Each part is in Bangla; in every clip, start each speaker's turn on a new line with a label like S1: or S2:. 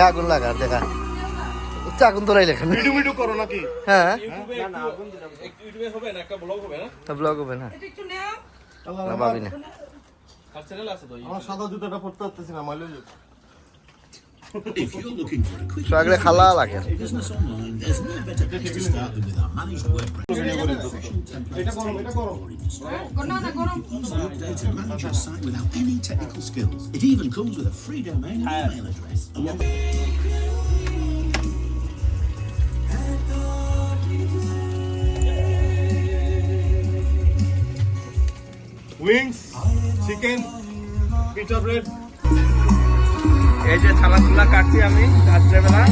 S1: আগুন লাগার দেখা। উচ্চ আগুন ধরাই লেখেন
S2: মিডু মিডু করো নাকি?
S1: হ্যাঁ।
S3: ইউটিউবে একটু- একটু ইউটিউবে হবে না একটা ব্লগ হবে না?
S1: ব্লগ হবে না। না ভাবি না।
S3: তো
S2: আমার সাদা জুতাটা পড়তে পারতেছি না মাইলে
S4: If you're looking for a quick
S1: সকালে খালা লাগে
S4: business online, there's no better place to start than with our managed web
S2: এটা গরম এটা গরম
S4: easy way to manage your site without any technical skills. It even comes with a free domain and email address. Along
S2: wings chicken pitha bread
S3: এই যে থালা তুলা কাটছি আমি রাত্রেবেলা।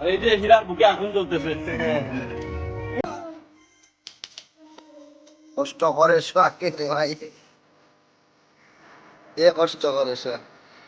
S3: আর এই যে। হীরার বুকে আগুন জ্বলতেছে।
S1: কষ্ট করে শোয়া কেটে ভাই। এ কষ্ট করে শোয়া।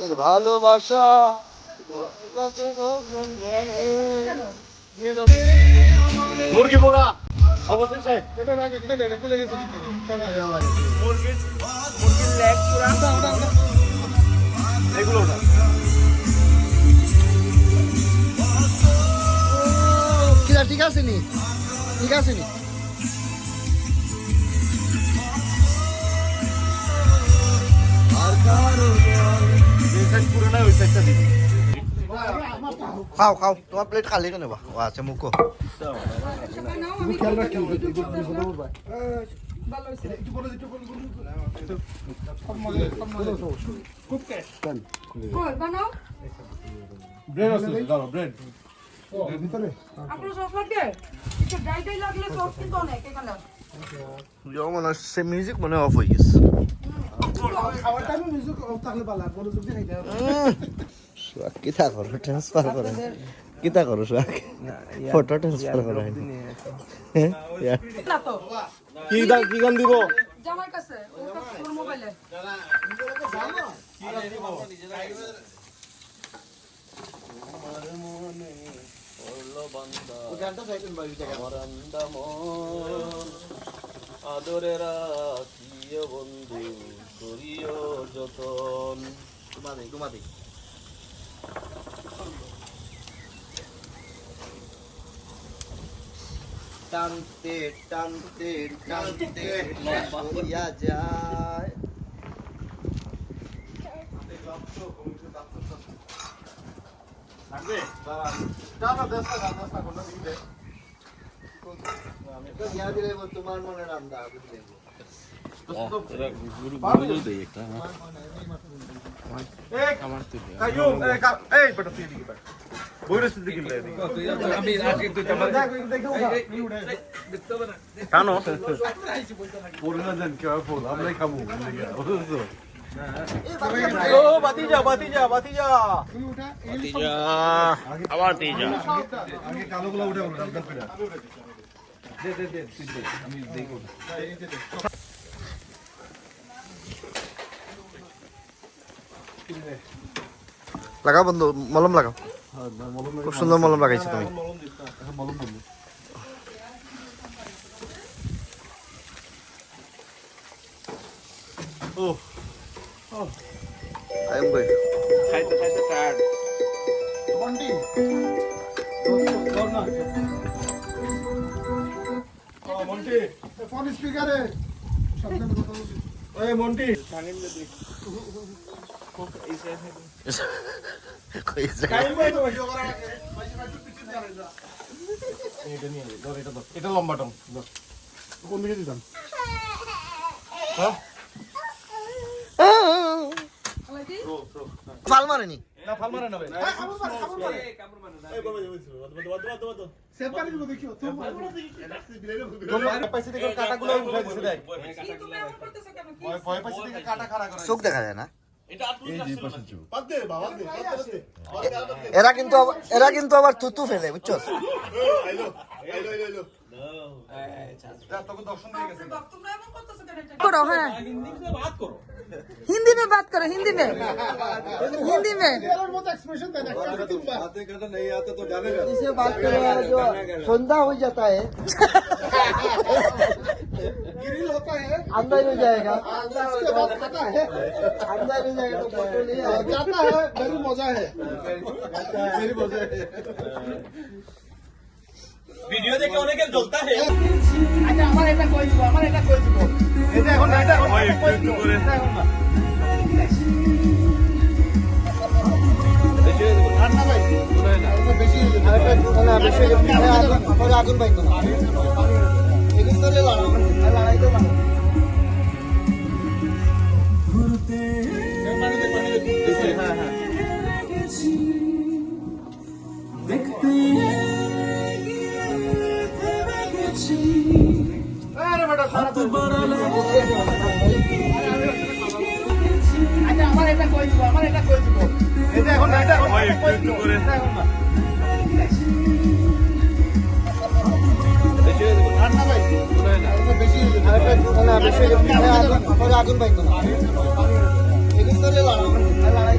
S1: ভালোবাসা
S2: মুরগি পোড়া। অবশেষে। এগুলো না।
S1: কিরা ঠিক আছে নি? ঠিক আছে নি?
S2: এই সাইড পুরো না ওই সাইডটা দিবি।
S1: খাও খাও। তোমার প্লেট খালি কেন বা? ও আছে মুখো।
S2: ব্রেড আছে দাও ব্রেড
S5: আপনার সস লাগবে? একটু ড্রাই ড্রাই লাগলে সস কিন্তু অনেক এখানে।
S1: ইয়ো মিউজিক মনে অফ হয়ে গেছে। সোহাগ কিতা করো ট্রান্সফার করে কিতা করো সোহাগ? ফটো ট্রান্সফার করে হ্যাঁ ইয়ার।
S5: না তো।
S2: কি গান কি গান দিব?
S5: জামার কাছে ওর মোবাইলে
S3: আদরে রাখিও বন্ধু। করিও যতন।
S1: ঘুমাতে ঘুমাতে টানতে টানতে টানতে হইয়া যায়। তোমার মনে রান্দা বুঝলে?
S3: আমি
S2: টানো পুরো না কেউ ফুল আমরাই খাব বুঝছ ও বাতি যা বাতি যা বাতি যা
S3: আবার তেজা
S2: আগে কালোগুলো উঠে বলো ডাল পেড়া
S1: লাগাও বন্ধু মলম লাগাও। খুব সুন্দর মলম লাগাইছো তুমি।
S2: মন্টি ফোন স্পিকারে। এই মন্টি। এটা লম্বা টম কোন দিকে দিতাম হ্যাঁ
S1: মারেনি
S2: না ফাল মারে না ভাই
S1: চোখ দেখা যায় না?
S5: हिंदी में बात करो हिंदी में हिंदी में
S1: नहीं आता तो बात करो जो हो जाता है अंदर हो जाएगा उसके बाद खाता है अंदर हो जाएगा तो फोटो नहीं आएगा जाता है मेरी मजा है
S3: ভিডিও দেখে অনেকে জ্বলতা হে
S2: এটা এখন না এটা এখন
S3: ওই একটু একটু করে
S1: আগুন পাইতো না এগুলো তো লড়াই তো
S2: এটা এখন
S3: করে
S1: আগুন পাইতো না এগুলো তো লড়াই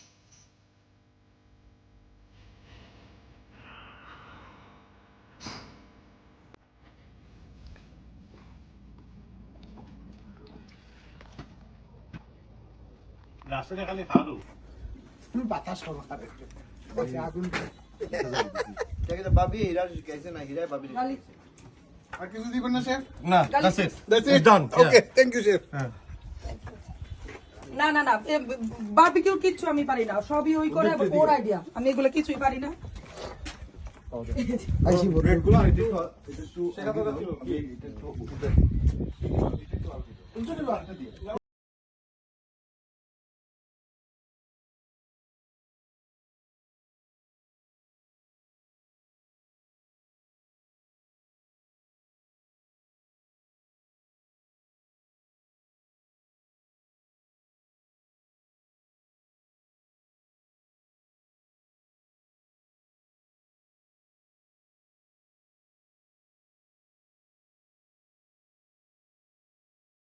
S2: রাস্তাটা খালি ফালু
S1: বাবি হীরা कैसे না হীরা বাবি
S5: গালি
S2: না that's it that's it done okay thank you chef.
S5: না না না বারবিকিউ কিচ্ছু আমি পারি না। সবই ওই করে ওর আইডিয়া আমি এগুলো কিছুই পারি না।
S2: শেখা তো ছিল।